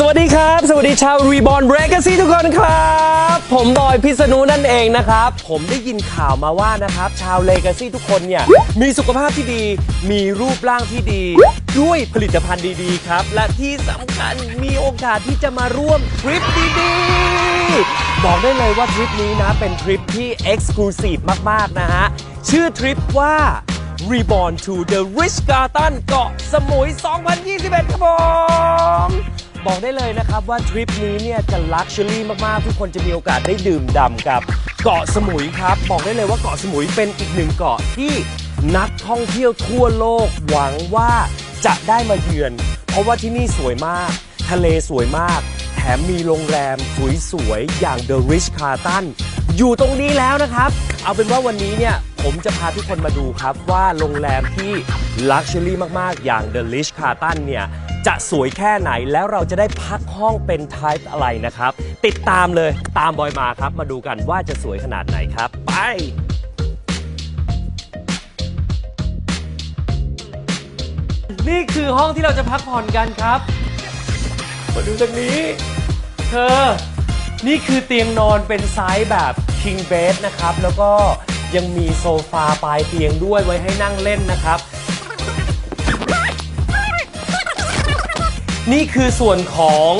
สวัสดีครับ สวัสดีชาวรีบอ r เบรกซี่ทุกคนครับ ผมบอยพิษณุนั่นเองนะครับ ผมได้ยินข่าวมาว่านะครับ ชาวเลกาซี่ทุกคนเนี่ย มีสุขภาพที่ดี มีรูปร่างที่ดี ด้วยผลิตภัณฑ์ดีๆครับ และที่สำคัญมีโอกาสที่จะมาร่วมทริปดีๆ บอกได้เลยว่าทริปนี้นะ เป็นทริปที่ Exclusive มากๆนะฮะ ชื่อทริปว่า Reborn to the Rich Garden เกาะสมุย 2021 ครับผม บอกได้เลยนะครับว่าทริปนี้เนี่ยจะลักชัวรี่มากๆ ทุกคนจะมีโอกาสได้ดื่มด่ำกับเกาะสมุยครับ บอกได้เลยว่าเกาะสมุยเป็นอีกหนึ่งเกาะที่นักท่องเที่ยวทั่วโลกหวังว่าจะได้มาเยือน เพราะว่าที่นี่สวยมาก ทะเลสวยมาก แถมมีโรงแรมสวยๆอย่าง The Rich Carlton อยู่ตรงนี้แล้วนะครับ เอาเป็นว่าวันนี้เนี่ย ผมจะพาทุกคนมาดูครับว่าโรงแรมที่ลักชัวรี่มาก ๆ อย่าง The Rich Carlton เนี่ย จะสวยแค่ไหนแล้วเราจะได้พักห้องเป็น type อะไรนะครับ ติดตามเลยตามบอยมาครับ มาดูกันว่าจะสวยขนาดไหนครับ ไป นี่คือห้องที่เราจะพักผ่อนกันครับ มาดูตรงนี้ เธอ นี่คือเตียงนอนเป็นไซส์แบบ king bed นะครับ แล้วก็ ยังมีโซฟาปลายเตียงด้วยไว้ให้นั่งเล่นนะครับ นี่คือส่วนของ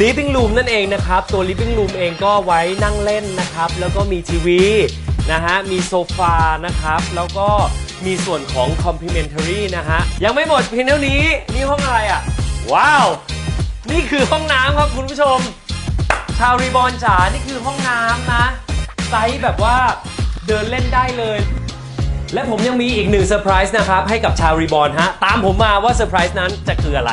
living room นั่นเองนะครับ ตัว living room เองก็ไว้นั่งเล่นนะครับ แล้วก็มีทีวีนะฮะ มีโซฟานะครับ แล้วก็มีส่วนของ complimentary นะฮะ ยังไม่หมดเพียงเท่านี้ นี่ห้องอะไรอะ ว้าว นี่คือห้องน้ำครับคุณผู้ชม ชาวรีบอลจ๋า นี่คือห้องน้ำนะ ไซส์แบบว่า เดินเล่นได้เลย และผมยังมีอีกหนึ่งเซอร์ไพรส์นะครับ ให้กับชาวรีบอลฮะ ตามผมมาว่าเซอร์ไพรส์นั้นจะคืออะไร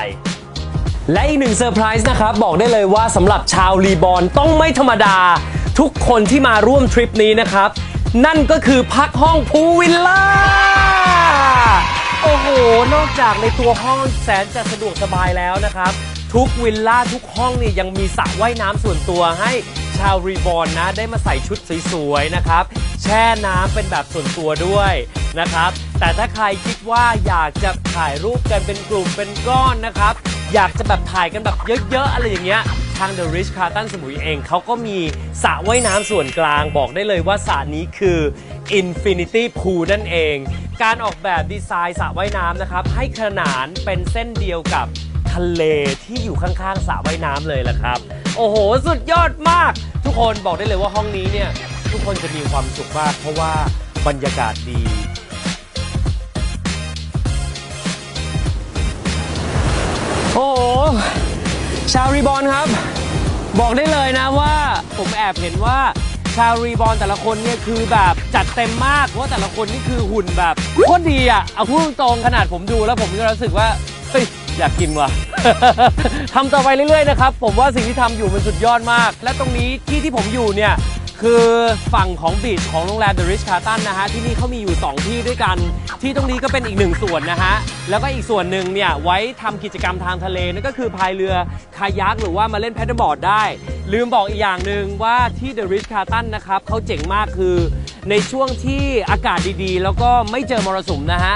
และอีกหนึ่งเซอร์ไพรส์นะครับ บอกได้เลยว่าสำหรับชาวรีบอลต้องไม่ธรรมดา ทุกคนที่มาร่วมทริปนี้นะครับ นั่นก็คือพักห้องพูลวิลล่าโอ้โห นอกจากในตัวห้องแสนจะสะดวกสบายแล้วนะครับ ทุกวิลล่าทุกห้องนี่ยังมีสระว่ายน้ำส่วนตัวให้ ชาวรีบอลนะ ได้มาใส่ชุดสวยๆนะครับ แช่น้ำเป็นแบบส่วนตัวด้วยนะครับ แต่ถ้าใครคิดว่าอยากจะถ่ายรูปกันเป็นกลุ่มเป็นก้อนนะครับ อยากจะแบบถ่ายกันแบบเยอะๆ อะไรอย่างเงี้ยทาง The Rich Carlton สมุยเองเขาก็มีสระว่ายน้ำส่วนกลางบอกได้เลยว่าสระนี้คือ Infinity Pool นั่นเอง การออกแบบดีไซน์สระว่ายน้ำนะครับ ให้ขนานเป็นเส้นเดียวกับ ทะเลที่อยู่ข้างๆสระว่ายน้ำเลยล่ะครับ โอ้โห สุดยอดมาก ทุกคนบอกได้เลยว่าห้องนี้เนี่ย ทุกคนจะมีความสุขมาก เพราะว่าบรรยากาศดี โอ้โห ชาวรีบอลครับ บอกได้เลยนะว่าผมแอบเห็นว่าชาวรีบอลแต่ละคนเนี่ยคือแบบจัดเต็มมากเพราะว่าแต่ละคนนี่คือหุ่นแบบโคตรดีอะเอาพูดตรงๆขนาดผมดูแล้วผมก็รู้สึกว่าเฮ้ยอยากกินว่ะ ทำต่อไปเรื่อยๆนะครับ ผมว่าสิ่งที่ทำอยู่มันสุดยอดมาก และตรงนี้ที่ที่ผมอยู่เนี่ย คือฝั่งของบีชของโรงแรม The Rich Carlton นะฮะ ที่นี่เขามีอยู่ 2 ที่ด้วยกัน ที่ตรงนี้ก็เป็นอีกหนึ่งส่วนนะฮะ แล้วก็อีกส่วนหนึ่งเนี่ย ไว้ทำกิจกรรมทางทะเล นั่นก็คือพายเรือคายักหรือว่ามาเล่นแพดเดิลบอร์ดได้ ลืมบอกอีกอย่างหนึ่งว่าที่ The Rich Carlton นะครับเขาเจ๋งมากคือ ในช่วงที่อากาศดีๆ แล้วก็ไม่เจอมรสุมนะฮะ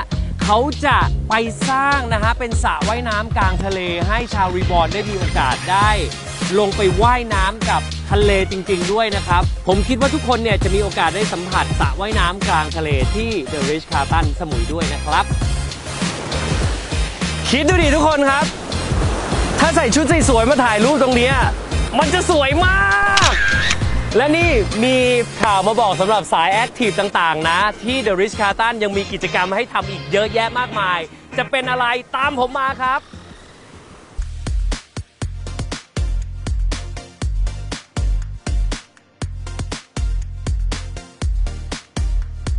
เขาจะไปสร้างนะฮะเป็นสระว่ายน้ำกลางทะเลให้ชาวรีบอร์นได้มีโอกาสได้ ลงไปว่ายน้ำกับทะเลจริง ๆ ด้วยนะครับ ผมคิดว่าทุกคนเนี่ยจะมีโอกาสได้สัมผัสสระว่ายน้ำกลางทะเลที่ The Rich Carlton สมุยด้วยนะครับ คิดดูดิทุกคนครับ ถ้าใส่ชุดสวยๆมาถ่ายรูปตรงนี้มันจะสวยมาก และนี่มีข่าวมาบอกสำหรับสายแอคทีฟต่างๆ นะ ที่ The Rich Carlton ยังมีกิจกรรมให้ทำอีกเยอะแยะมากมาย จะเป็นอะไรตามผมมาครับ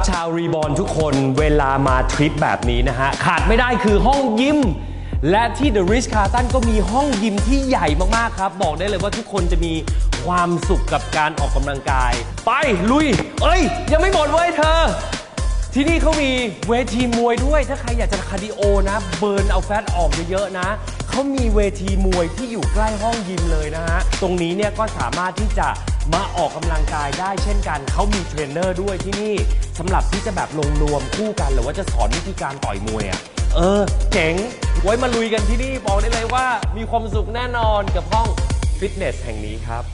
ชาวรีบอลทุกคนเวลามาทริปแบบนี้นะฮะ ขาดไม่ได้คือห้องยิม และที่ The Rich Carlton ก็มีห้องยิมที่ใหญ่มากๆครับ บอกได้เลยว่าทุกคนจะมีความสุขกับการออกกำลังกาย ไป ลุย เอ้ย ยังไม่หมดเว้ยเธอ ที่นี่เขามีเวทีมวยด้วย ถ้าใครอยากจะคาร์ดิโอนะ เบิร์นเอาแฟตออกเยอะๆนะเขามีเวทีมวยที่อยู่ใกล้ห้องยิมเลยนะฮะ ตรงนี้เนี่ยก็สามารถที่จะมาออกกำลังกายได้เช่นกัน เขามีเทรนเนอร์ด้วยที่นี่สำหรับที่จะแบบลงนวมคู่กัน หรือว่าจะสอนวิธีการต่อยมวยอะ่ะ เออ เจ๋ง ไว้มาลุยกันที่นี่บอกได้เลยว่ามีความสุขแน่นอนกับห้องฟิตเนสแห่งนี้ครับ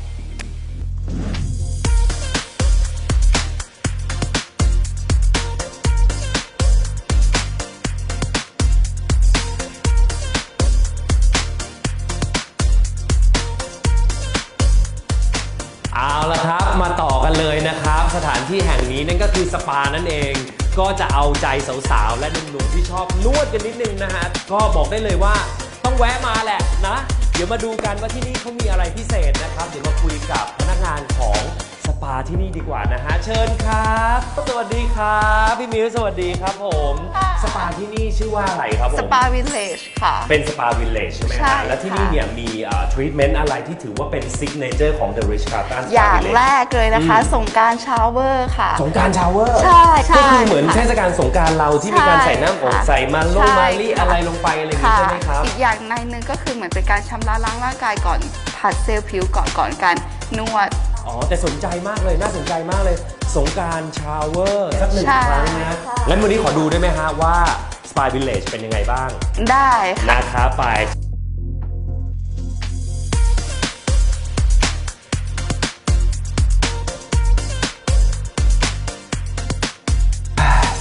เอาละครับมาต่อกันเลยนะครับ สถานที่แห่งนี้นั่นก็คือสปานั่นเอง ก็จะเอาใจสาวๆ และหนุ่มๆที่ชอบนวดกันนิดนึงนะฮะ ก็บอกได้เลยว่าต้องแวะมาแหละนะ เดี๋ยวมาดูกันว่าที่นี่เขามีอะไรพิเศษนะครับ เดี๋ยวมาคุยกับพนักงานของ ปาที่นี่ดีกว่านะฮะ เชิญครับ สวัสดีครับ พี่มิวสวัสดีครับผมค่ะสปาที่นี่ชื่อว่าอะไรครับผม สปาวิลเลจค่ะ เป็นสปาวิลเลจใช่ไหมใช่ฮะแล้วที่นี่ค่ะเนี่ยมีทรีทเมนต์อะไรที่ถือว่าเป็นซิกเนเจอร์ของ The Rich Carlton อ Spa ย่าง Village แรกเลยนะคะอืมสงกรารชาวเวอร์ค่ะ สงกรารชาวเวอร์ใช่ใช่ก็คือเหมือนค่ะเทศกาลสงกรารเราที่มีการใช่ใส่น้ำอบค่ะใส่มาลงใช่ มาลี่ค่ะอะไรลงไปอะไรอย่างนี้ค่ะ ใช่ไหมครับ อีกอย่างในหนึงก็คือเหมือนเป็นการชำระล้างร่างกายก่อนผัดเซลล์ผิวก่อนก่อนการนวด อ๋อ แต่สนใจมากเลยน่าสนใจมากเลย สงกรารชาวเวอร์สักหนึ่งใช่ครั้งนะ ค่ะ แล้ววันนี้ขอดูได้ไหมฮะว่า Spa Village เป็นยังไงบ้าง ได้ค่ะนะครับไป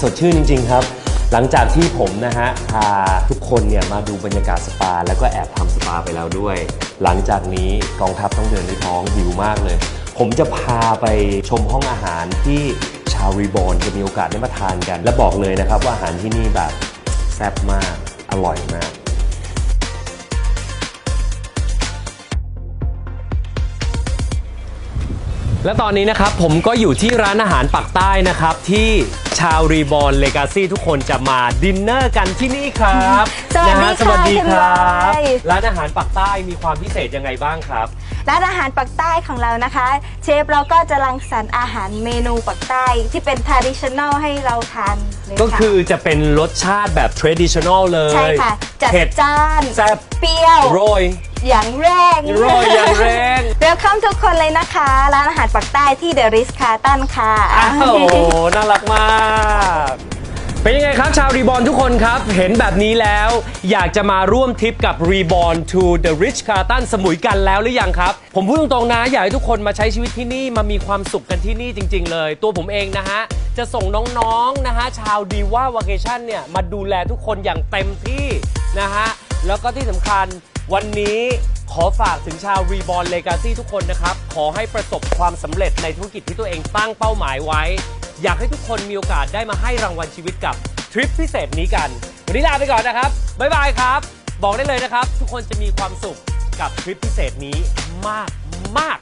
สดชื่นจริง ๆ ครับ หลังจากที่ผมนะฮะพาทุกคนเนี่ยมาดูบรรยากาศสปา แล้วก็แอบทำสปาไปแล้วด้วย หลังจากนี้กองทัพต้องเดินด้วยท้องหิวมากเลย ผมจะพาไปชมห้องอาหารที่ชาวรีบอร์นจะมีโอกาสได้มาทานกัน และบอกเลยนะครับว่าอาหารที่นี่แบบแซ่บมาก อร่อยมากและตอนนี้นะครับผมก็อยู่ที่ร้านอาหารปักใต้นะครับ ที่ชาวรีบอ r เลกาซี่ทุกคนจะมาดินเนอร์กันที่นี่ครับสวัสดีนะฮะค่ะสวัสดีคุณครับบอยร้านอาหารปักใต้มีความพิเศษยังไงบ้างครับ ร้านอาหารปักใต้ของเรานะคะ เชฟเราก็จะรังสรรค์อาหารเมนูปักใต้ที่เป็น traditional ให้เราทานเลยก็ค่ะคือจะเป็นรสชาติแบบ traditional เลยใช่ค่ะ จัดเผ็ดจ้านแซ่บเปรี้ยว โรย อย่างแรงโรยอย่างแรง เวลคัมทุกคนเลยนะคะ ร้านอาหารปักใต้ที่ The Ritz Carlton ค่ะ อ้าวโอ้โหน่ารักมาก เป็นยังไงครับ ชาวรีบอ r ทุกคนครับ เห็นแบบนี้แล้ว อยากจะมาร่วมทริปกับ Reborn to the Rich Carlton สมุยกันแล้วหรือยังครับ ผมพูดตรงๆนะ อยากให้ทุกคนมาใช้ชีวิตที่นี่ มามีความสุขกันที่นี่จริง ๆ เลย ตัวผมเองนะฮะ จะส่งน้องๆนะฮะ ชาวดีว่าวาเคชั่นเนี่ย มาดูแลทุกคนอย่างเต็มที่นะฮะ แล้วก็ที่สำคัญวันนี้ขอฝากถึงชาว Reborn Legacy ทุกคนนะครับ ขอให้ประสบความสำเร็จในธุรกิจที่ตัวเองตั้งเป้าหมายไว้ อยากให้ทุกคนมีโอกาสได้มาให้รางวัลชีวิตกับทริปพิเศษนี้กัน วันนี้ลาไปก่อนนะครับ บ๊ายบายครับ บอกได้เลยนะครับ ทุกคนจะมีความสุขกับทริปพิเศษนี้มากมาก